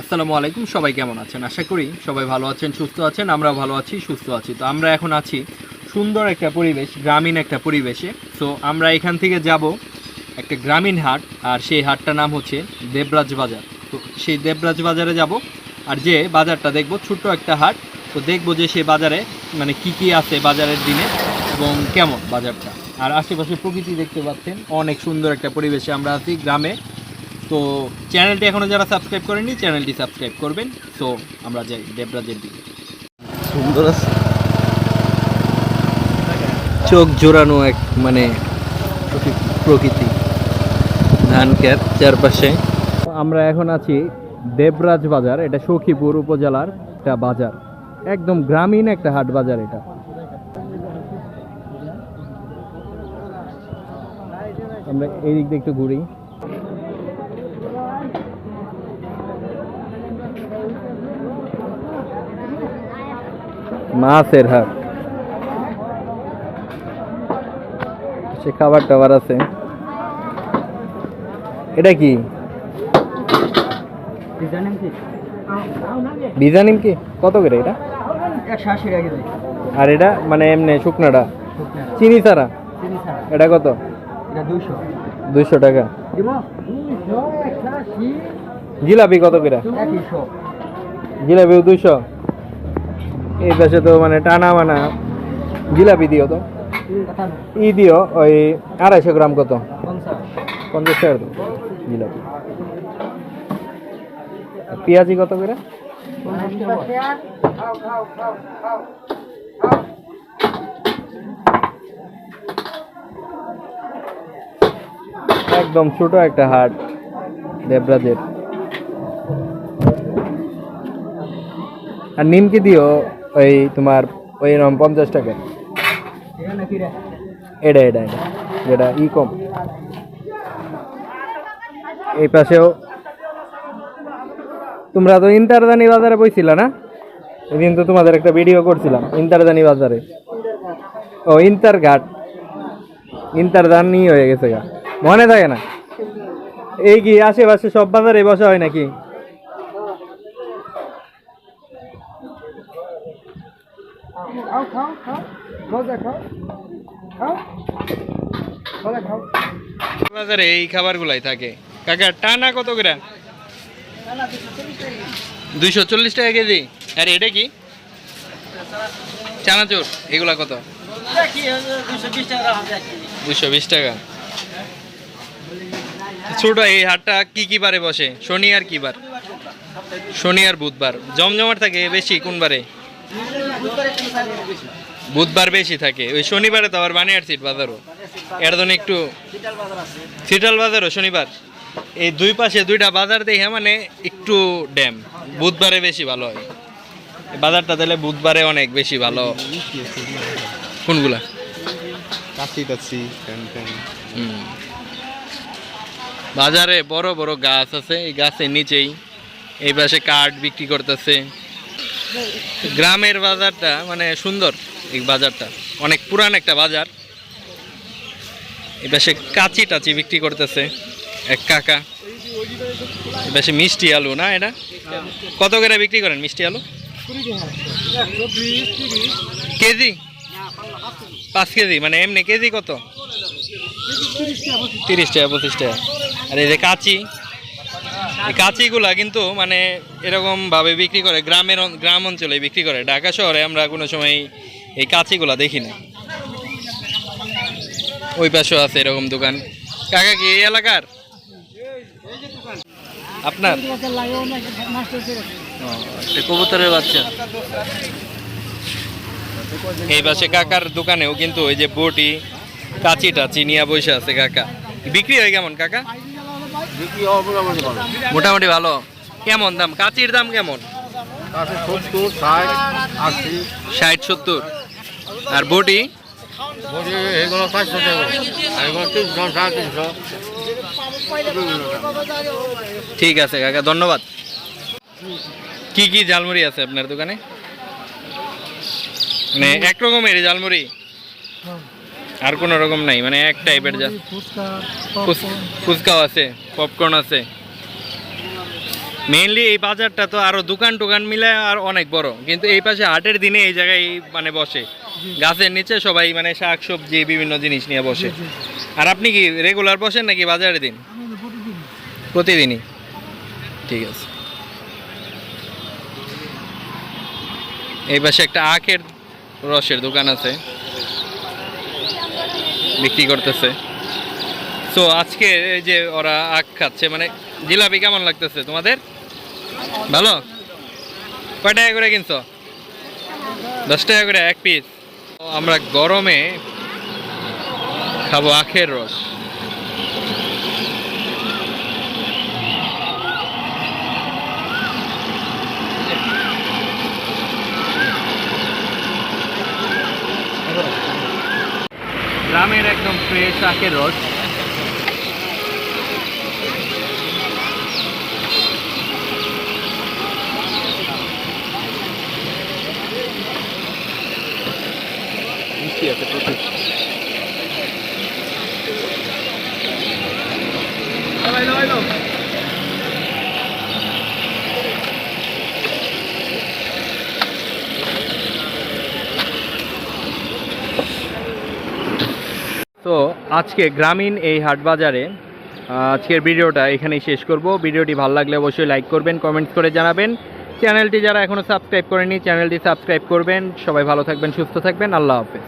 আসসালামু আলাইকুম, সবাই কেমন আছেন? আশা করি সবাই ভালো আছেন, সুস্থ আছেন আমরা ভালো আছি, সুস্থ আছি। তো আমরা এখন আছি সুন্দর একটা পরিবেশ, গ্রামীণ একটা পরিবেশে। তো আমরা এখান থেকে যাব একটা গ্রামীণ হাট, আর সেই হাটটার নাম হচ্ছে দেবরাজ বাজার। তো সেই দেবরাজ বাজারে যাব, আর যে বাজারটা দেখব, ছোট্ট একটা হাট। তো দেখব যে সেই বাজারে মানে কি কি আছে বাজারের দিনে এবং কেমন বাজারটা। আর আশেপাশে প্রকৃতি দেখতে পাচ্ছেন, অনেক সুন্দর একটা পরিবেশে আমরা আছি গ্রামে। তো চ্যানেলটি এখনও যারা সাবস্ক্রাইব করেনি চ্যানেলটি সাবস্ক্রাইব করবেন। তো আমরা যাই দেবরাজের দিকে। সুন্দর আছে। চোখ জোড়ানো এক মানে প্রকৃতি ধান ক্ষেত চারপাশে। আমরা এখন আছি দেবরাজ বাজার এটা সখীপুর উপজেলার একটা বাজার। একদম গ্রামীণ একটা হাট বাজার এটা। আমরা এই দিক দিয়ে একটু ঘুরি। মাছের হাট। সে খাবার টাবার আছে। এটা কি? ভিজা নিমকি কত করে এটা? আর এটা মানে এমনি শুকনাটা? চিনি ছাড়া? এটা কত? দুইশো। টাকা। জিলাপি কত করে? জিলাপিও দুইশো? এই পাশে তো মানে টানা মানা জিলাপি দিও তো? ই দিও, ওই আড়াইশো গ্রাম কত? পঞ্চাশ টাকা তো, জিলাপি। পেঁয়াজি কত করে? একদম ছোট একটা হাট, দেবরাজের। আর নিমকি দিও ওই তোমার ওই রকম পঞ্চাশ টাকা এটা এটা এটা, যেটা ই কম এই পাশেও তোমরা তো ইন্টারদানি বাজারে বইছিল না? এদিন তো তোমাদের একটা ভিডিও করছিলাম, ইন্টারদানি বাজারে। ও ইন্টার ঘাট ইন্টারদানি হয়ে গেছে গা। মনে থাকে না? এই কি আশেপাশে সব বাজারে বসা হয় নাকি? বাজারে এই খাবারগুলাই থাকে। কাকা, টানা কত করে দুইশো চল্লিশ টাকা কেজি। আরে এটা কি? চানাচুর, এগুলা কত? দুশো বিশ টাকা। ছোট এই হাটটা কি কি বারে বসে? শনি আর কি বার? শনি আর বুধবার। জমজমাট থাকে বেশি, কোন বারে? বুধবার বেশি থাকে। ওই শনিবারে তো আবার বানিয়ার সিট বাজারও। এর জন্য একটু সিটাল বাজারও শনিবার। এই দুই পাশে দুইটা বাজার দেখে মানে একটু ড্যাম। বুধবারে বেশি ভালো হয়। বাজারটা তাহলে বুধবারে অনেক বেশি ভালো। কোনগুলা? ফ্যান। হুম। বাজারে বড় বড় গাছ আছে। এই গাছের নিচেই। এই পাশে কাঠ বিক্রি করতেছে। গ্রামের বাজারটা মানে সুন্দর এই বাজারটা। অনেক পুরান একটা বাজার। এই পাশে কাচি টাচি বিক্রি করতেছে এক কাকা। এই পাশে মিষ্টি আলু, না এটা? কত করে বিক্রি করেন মিষ্টি আলু? কেজি? পাঁচ কেজি মানে এমনি কেজি কত? তিরিশ টাকা, পঁচিশ টাকা। আর এই যে কাঁচি কাঁচিগুলা কিন্তু মানে এরকম ভাবে বিক্রি করে গ্রামের গ্রাম অঞ্চলে বিক্রি করে। ঢাকা শহরে আমরা কোনো সময় এই কাঁচিগুলা দেখি না ওই পাশেও আছে এরকম দোকান। কাকা কি এই এলাকার? আপনার? কবুতরের বাচ্চা। এই পাশে কাকার দোকানেও কিন্তু ওই যে বটি কাচি টাচি নিয়ে বসে আছে কাকা। বিক্রি হয় কেমন, কাকা? মোটামুটি ভালো। কেমন দাম? কাচির দাম কেমন? ষাট সত্তর। আর বটি? ঠিক আছে কাকা ধন্যবাদ। কি কি ঝালমুড়ি আছে আপনার দোকানে? মানে এক রকমের ঝালমুড়ি। আর কোনো রকম নাই মানে এক টাইপের যা ফুচকাও আছে পপকর্ন আছে। মেইনলি এই বাজারটা তো আরও দোকান টোকান মিলে আর অনেক বড় কিন্তু এই পাশে হাটের দিনে এই জায়গায় মানে বসে। গাছের নিচে সবাই মানে শাক সবজি বিভিন্ন জিনিস নিয়ে বসে। আর আপনি কি রেগুলার বসেন নাকি বাজারের দিন? প্রতিদিনই? ঠিক আছে। এই পাশে একটা আখের রসের দোকান আছে। বিক্রি করতেছে। তো আজকে এই যে ওরা আখ খাচ্ছে মানে জিলাপি কেমন লাগতেছে তোমাদের? ভালো? কয় টাকা করে কিনছো? দশ টাকা করে এক পিস আমরা গরমে খাব আখের রস। গ্রামের একদম ফ্রেশ আখের রস। মিষ্টি আছে প্রচুর তো আজকে গ্রামীণ এই হাটবাজারে আজকের ভিডিওটা এখানেই শেষ করব। ভিডিওটি ভালো লাগলে অবশ্যই লাইক করবেন কমেন্টস করে জানাবেন। চ্যানেলটি যারা এখনও সাবস্ক্রাইব করেনি চ্যানেলটি সাবস্ক্রাইব করবেন। সবাই ভালো থাকবেন, সুস্থ থাকবেন। আল্লাহ হাফেজ।